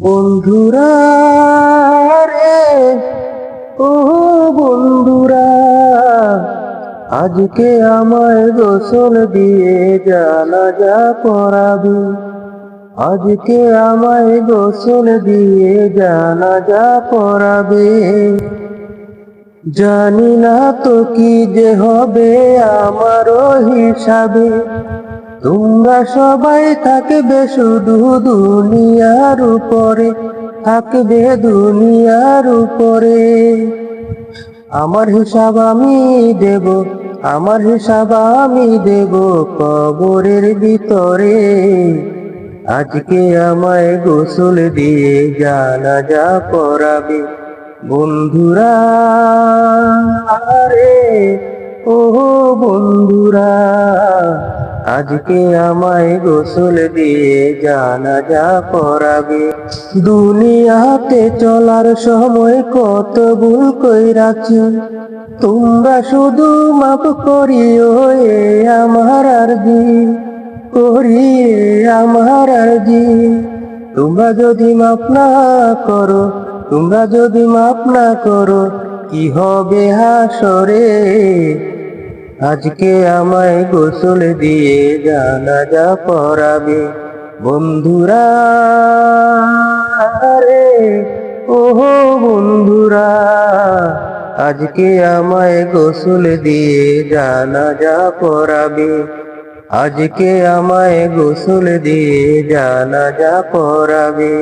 বন্ধুরা রে, ও বন্ধুরা, আজকে আমায় গোসল দিয়ে জানাজা পড়াবি। আজকে আমায় গোসল দিয়ে জানাজা পড়াবে। জানি না তো কি যে হবে আমারও হিসাবে। তোমরা সবাই থাকবে শুধু দুনিয়ার উপরে, থাকবে দুনিয়ার উপরে। আমার হিসাব আমি দেব, আমার হিসাব আমি দেব কবরের ভিতরে। আজকে আমায় গোসল দিয়ে জানাজা পড়াবে বন্ধুরা। রে ও বন্ধুরা। আজকে আমায় গোসল দিয়ে জানাজা পড়াবে। দুনিয়াতে চলার সময় কত ভুল কইরাছি। তোমরা শুধু মাপ করিও এ আমার আরজি, করিয়ে আমার আরজি। তোমরা যদি মাপ না করো, তোমরা যদি মাপ না করো, কি হবে হাসরে? আজকে আমায় গোসল দিয়ে জানাজা পড়াবে। বন্ধুরা রে ও বন্ধুরা, আজকে আমায় গোসল দিয়ে জানাজা পড়াবে। আজকে আমায় গোসল দিয়ে জানাজা পড়াবে।